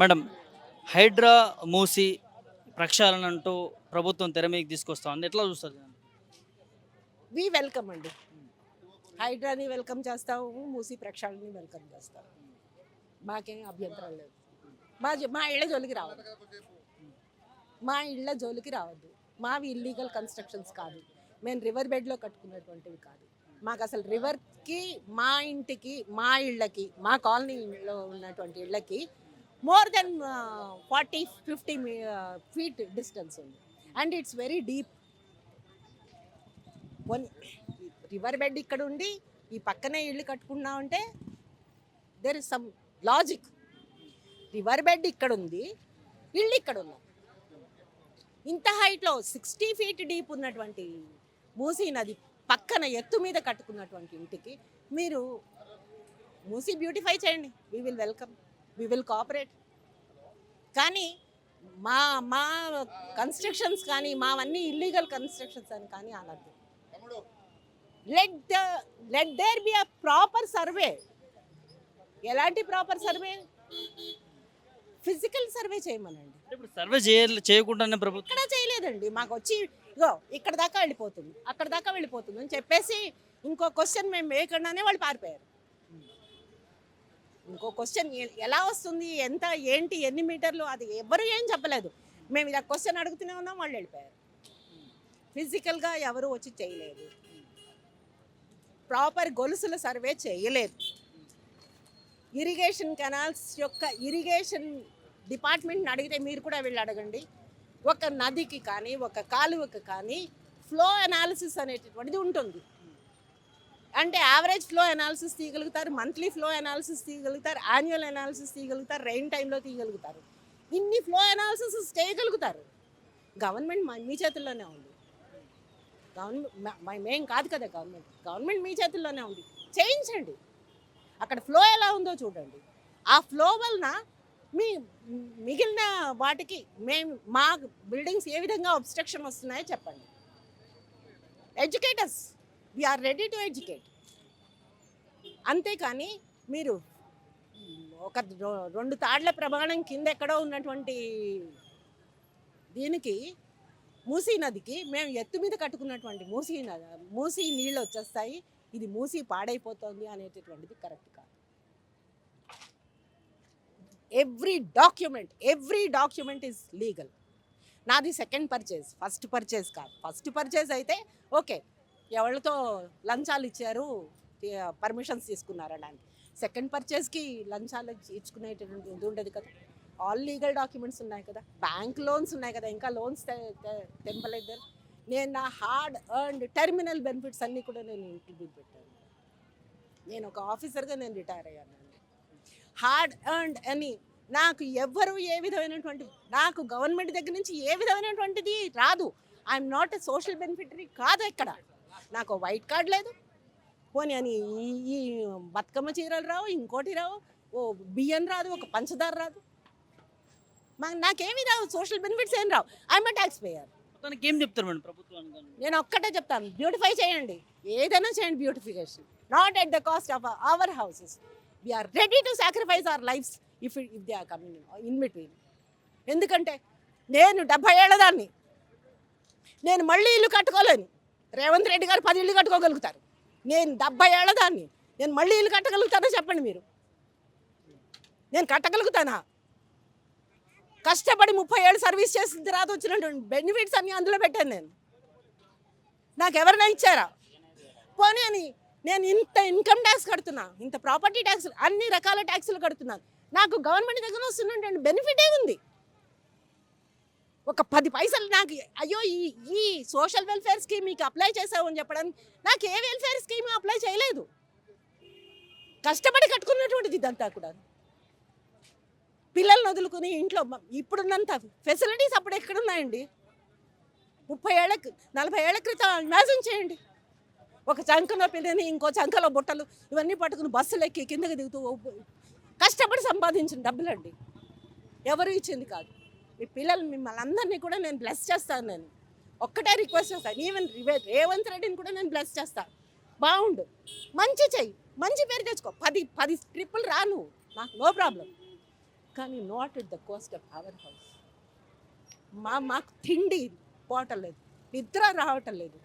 Madam Hydraa మూసి ప్రక్షాళన అంటూ ప్రభుత్వం తెర మీకు తీసుకొస్తా ఉంది ఎట్లా చూస్తారు? వి వెల్కమ్ అండి. హైడ్రాని వెల్కమ్ చేస్తాము మూసి ప్రక్షాళని వెల్కమ్ చేస్తాము. మాకేం అభ్యంతరం లేదు. మా మా ఇళ్ళ జోలికి రావద్దు. మా ఇళ్ళ జోలికి రావద్దు. మావి ఇల్లీగల్ కన్స్ట్రక్షన్స్ కాదు. మేము రివర్ బెడ్లో కట్టుకున్నటువంటివి కాదు. మాకు అసలు రివర్కి మా ఇంటికి మా ఇళ్ళకి మా కాలనీలో ఉన్నటువంటి ఇళ్ళకి more than forty fifty feet distance ఉంది. And it's very deep one river bed ఇక్కడ ఉండి ఈ పక్కనే ఇల్లు కట్టుకున్నామంటే there is some logic river bed ఇక్కడ ఉంది ఇల్లు ఇక్కడ ఉంది. ఇంత హైట్లో సిక్స్టీ ఫీట్ డీప్ ఉన్నటువంటి మూసీ నది పక్కన ఎత్తు మీద కట్టుకున్నటువంటి ఇంటికి మీరు మూసీ బ్యూటిఫై చేయండి. We will welcome we will cooperate కానీ మా మా కన్స్ట్రక్షన్స్ కానీ మావన్నీ ఇల్లీగల్ కన్స్ట్రక్షన్స్ అని కానీ అనద్దు. Let the let there be a proper survey ఎలాంటి ప్రాపర్ సర్వే ఫిజికల్ సర్వే చేయమనండి. ఇప్పుడు సర్వే చేయ చేయకుండానే ప్రభుత్వం ఇక్కడ చేయలేదండి. మాకు వచ్చి ఇగో ఇక్కడ దాకా వెళ్ళిపోతుంది. అక్కడ దాకా వెళ్ళిపోతుంది అని చెప్పేసి ఇంకో క్వశ్చన్ మేము వేయకుండానే వాళ్ళు పారిపోయారు. ఇంకో క్వశ్చన్ ఎలా వస్తుంది? ఎంత ఏంటి ఎన్ని మీటర్లు? అది ఎవరు ఏం చెప్పలేదు. మేము ఇలా క్వశ్చన్ అడుగుతూనే ఉన్నాం వాళ్ళు వెళ్ళిపోయారు. ఫిజికల్గా ఎవరు వచ్చి చేయలేదు. ప్రాపర్ గొలుసుల సర్వే చేయలేదు. ఇరిగేషన్ కెనాల్స్ యొక్క ఇరిగేషన్ డిపార్ట్మెంట్ని అడిగితే మీరు కూడా వెళ్ళి అడగండి. ఒక నదికి కానీ ఒక కాలువకి కానీ ఫ్లో అనాలిసిస్ అనేటటువంటిది ఉంటుంది. అంటే యావరేజ్ ఫ్లో అనాలిసిస్ తీయగలుగుతారు మంత్లీ ఫ్లో అనాలిసిస్ తీయగలుగుతారు యాన్యువల్ అనాలిసిస్ తీయగలుగుతారు రైన్ టైంలో తీయగలుగుతారు. ఇన్ని ఫ్లో అనాలిసిస్ చేయగలుగుతారు. గవర్నమెంట్ మీ చేతుల్లోనే ఉంది. గవర్నమెంట్ మేం కాదు కదా గవర్నమెంట్ గవర్నమెంట్ మీ చేతుల్లోనే ఉంది. చేయించండి. అక్కడ ఫ్లో ఎలా ఉందో చూడండి. ఆ ఫ్లో వలన మీ మిగిలిన వాటికి మేము మా బిల్డింగ్స్ ఏ విధంగా అబ్స్ట్రక్షన్ వస్తున్నాయో చెప్పండి. Educators we're ready to educate అంతేకాని మీరు ఒక రెండు తాళ్ళ ప్రమాణం కింద ఎక్కడో ఉన్నటువంటి దీనికి మూసీ నదికి మేము ఎత్తు మీద కట్టుకున్నటువంటి మూసీ నది మూసీ నీళ్ళు వచ్చేస్తాయి. ఇది మూసి పాడైపోతుంది అనేటటువంటిది కరెక్ట్ కాదు. Every document every document is legal నాది సెకండ్ పర్చేజ్ ఫస్ట్ పర్చేజ్ కాదు. ఫస్ట్ పర్చేజ్ అయితే ఓకే ఎవరితో లంచాలు ఇచ్చారు పర్మిషన్స్ తీసుకున్నారనడానికి సెకండ్ పర్చేస్కి లంచాలు ఇచ్చుకునేటటువంటి ఇది ఉండదు కదా. ఆల్ లీగల్ డాక్యుమెంట్స్ ఉన్నాయి కదా. బ్యాంక్ లోన్స్ ఉన్నాయి కదా. ఇంకా లోన్స్ తెంపలేదు నేను నా హార్డ్ ఎర్న్డ్ టెర్మినల్ బెనిఫిట్స్ అన్నీ కూడా నేను ఇంట్రిబ్యూట్ పెట్టాను. నేను ఒక ఆఫీసర్గా నేను రిటైర్ అయ్యానండి హార్డ్ ఎర్న్డ్ అని నాకు ఎవ్వరు ఏ విధమైనటువంటి నాకు గవర్నమెంట్ దగ్గర నుంచి ఏ విధమైనటువంటిది రాదు. I'm not a social beneficiary కాదు ఇక్కడ. నాకు వైట్ కార్డ్ లేదు. పోనీ అని ఈ బతుకమ్మ చీరలు రావు ఇంకోటి రావు ఓ బియ్యం రాదు ఒక పంచదార రాదు. మా నాకేమీ రావు సోషల్ బెనిఫిట్స్ ఏం రావు. ఐఎమ్ ట్యాక్స్ పేయర్ మొత్తానికి ఏం చెప్తారు మేడం ప్రభుత్వానికి కానీ? నేను ఒక్కటే చెప్తాను బ్యూటిఫై చేయండి. ఏదైనా చేయండి beautification not at the cost of our houses we're ready to sacrifice our lives if if they are coming in between ఎందుకంటే నేను డెబ్బై ఏళ్ళదాన్ని నేను మళ్ళీ ఇల్లు కట్టుకోలేను. రేవంత్ రెడ్డి గారు పది ఇల్లు కట్టుకోగలుగుతారు. నేను డెబ్బై ఏళ్ళదాన్ని నేను మళ్ళీ ఇల్లు కట్టగలుగుతానో చెప్పండి మీరు? నేను కట్టగలుగుతానా? కష్టపడి ముప్పై ఏళ్ళు సర్వీస్ చేసిన తర్వాత వచ్చినటువంటి బెనిఫిట్స్ అన్నీ అందులో పెట్టాను నేను. నాకు ఎవరైనా ఇచ్చారా? పోనీ అని నేను ఇంత ఇన్కమ్ ట్యాక్స్ కడుతున్నా ఇంత ప్రాపర్టీ ట్యాక్స్ అన్ని రకాల ట్యాక్సులు కడుతున్నాను. నాకు గవర్నమెంట్ దగ్గర వస్తున్నటువంటి బెనిఫిటే ఉంది. ఒక పది పైసలు నాకు అయ్యో ఈ ఈ సోషల్ వెల్ఫేర్ స్కీమ్ మీకు అప్లై చేసావు అని చెప్పడానికి నాకు ఏ వెల్ఫేర్ స్కీమ్ అప్లై చేయలేదు. కష్టపడి కట్టుకున్నటువంటిది ఇదంతా కూడా. పిల్లల్ని వదులుకుని ఇంట్లో ఇప్పుడున్నంత ఫెసిలిటీస్ అప్పుడు ఎక్కడున్నాయండి? ముప్పై ఏళ్ళ నలభై ఏళ్ళ క్రితం ఇమాజిన్ చేయండి. ఒక చంకలో పిల్లని ఇంకో చంకలో బుట్టలు ఇవన్నీ పట్టుకుని బస్సులు ఎక్కి కిందకి దిగుతూ కష్టపడి సంపాదించిన డబ్బులండి. ఎవరు ఇచ్చింది కాదు. మీ పిల్లలు మిమ్మల్ని అందరినీ కూడా నేను బ్లెస్ చేస్తాను నేను. ఒక్కటే రిక్వెస్ట్ చేస్తాను ఈవెన్ రేవంత్ రెడ్డిని కూడా నేను బ్లెస్ చేస్తాను బాగుండు మంచి చెయ్యి. మంచి పేరు తెచ్చుకో. పది పది ట్రిప్పులు రాను నాకు నో ప్రాబ్లం కానీ not at the cost of our house మా మాకు తిండి పోవటం లేదు. నిద్ర రావటం లేదు.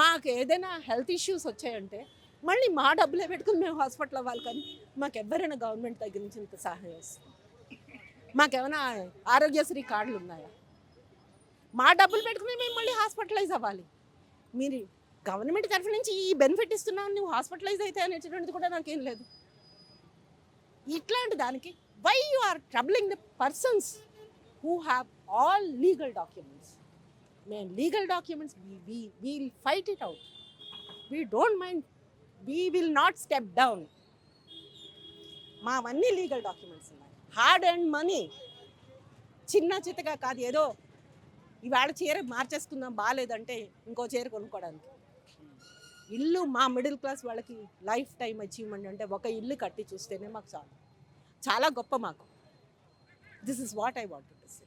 మాకు ఏదైనా హెల్త్ ఇష్యూస్ వచ్చాయంటే మళ్ళీ మా డబ్బులే పెట్టుకుని మేము హాస్పిటల్ అవ్వాలి కానీ మాకు ఎవరైనా గవర్నమెంట్ దగ్గర నుంచి ఇంత సహాయం వస్తుంది. మాకేమైనా ఆరోగ్యశ్రీ కార్డులు ఉన్నాయా? మా డబ్బులు పెట్టుకుని మేము మళ్ళీ హాస్పిటలైజ్ అవ్వాలి. మీరు గవర్నమెంట్ తరఫు నుంచి ఈ బెనిఫిట్ ఇస్తున్నావు నువ్వు హాస్పిటలైజ్ అయితే అనేటటువంటిది కూడా నాకేం లేదు. ఇట్లాంటి దానికి why you are troubling the persons who have all legal documents మేము legal documents we will fight it out we don't mind we will not step down మావన్నీ legal documents ఉన్నాయి. Hard and money. చిన్న చిత్తగా కాదు ఏదో ఇవాళ చీర మార్చేసుకుందాం బాగాలేదంటే ఇంకో చీర కొనుక్కోవడానికి. ఇల్లు మా మిడిల్ క్లాస్ వాళ్ళకి లైఫ్ టైం అచీవ్మెంట్ అంటే ఒక ఇల్లు కట్టి చూస్తేనే మాకు చాలు. చాలా గొప్ప మాకు. This is what I want to say